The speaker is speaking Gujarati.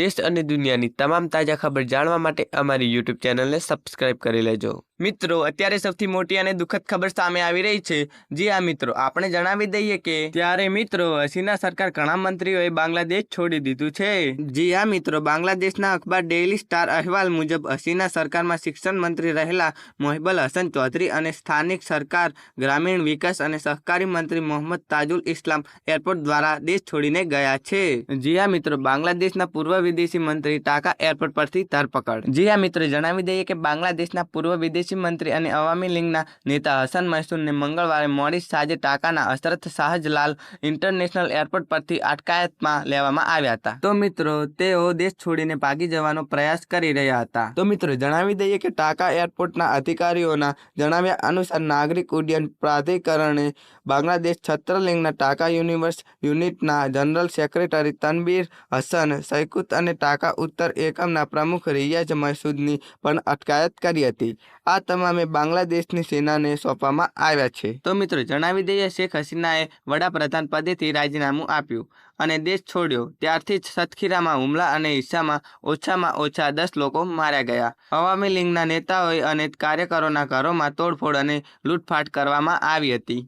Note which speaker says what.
Speaker 1: દેશ અને દુનિયાની તમામ તાજા ખબર જાણવા માટે અમારી યુટ્યુબ ચેનલને સબસ્ક્રાઇબ કરી લેજો. મિત્રો, અત્યારે સૌથી મોટી અને દુઃખદ ખબર સામે આવી રહી છે. જી આ મિત્રો, આપણે જણાવી દઈએ કે ત્યારે મિત્રો હસીના સરકાર ઘણા મંત્રીઓએ બાંગ્લાદેશ છોડી દીધું છે. જી આ મિત્રો, બાંગ્લાદેશના અખબાર ડેઇલી સ્ટાર અહેવાલ મુજબ હસીના સરકારમાં શિક્ષણ મંત્રી રહેલા મોહિબલ હસન ચૌધરી અને સ્થાનિક સરકાર, ગ્રામીણ વિકાસ અને સહકારી મંત્રી મોહમ્મદ તાજુલ ઇસ્લામ એરપોર્ટ દ્વારા દેશ છોડીને ગયા છે. જી આ મિત્રો, બાંગ્લાદેશના પૂર્વ વિદેશી મંત્રી ટાકા એરપોર્ટ પરથી ધરપકડ. જી હા મિત્રો, જણાવી દઈએ કે બાંગ્લાદેશના પૂર્વ વિદેશી મંત્રી અને અવામી લીગના નેતા હસન મૈસૂરને મંગળવારે મોડી સાંજે ટાકાના અશરત શાહજલાલ ઇન્ટરનેશનલ એરપોર્ટ પરથી અટકાયતમાં લેવામાં આવ્યા હતા. તો મિત્રો, તેઓ દેશ છોડીને ભાગી જવાનો પ્રયાસ કરી રહ્યા હતા. તો મિત્રો, જણાવી દઈએ કે ટાકા એરપોર્ટના અધિકારીઓના જણાવ્યા અનુસાર નાગરિક ઉડ્ડયન પ્રાધિકરણે બાંગ્લાદેશ છત્રલિંગના ટાકા યુનિવર્સ યુનિટના જનરલ સેક્રેટરી તનબીર હસન, સૈકુત અને ટાકા ઉત્તર એકમના પ્રમુખ રિયાઝ મસૂદની પણ અટકાયત કરી હતી. આ તમામે બાંગ્લાદેશની સેનાને સોંપવામાં આવ્યા છે. તો મિત્રો, જણાવી દઈએ, શેખ હસીનાએ વડાપ્રધાન પદેથી રાજીનામું આપ્યું અને દેશ છોડ્યો. ત્યારથી જ સતખીરામાં હુમલા અને હિસ્સામાં ઓછામાં ઓછા દસ લોકો માર્યા ગયા. અવામી લીગના નેતાઓએ અને કાર્યકરોના ઘરોમાં તોડફોડ અને લૂંટફાટ કરવામાં આવી હતી.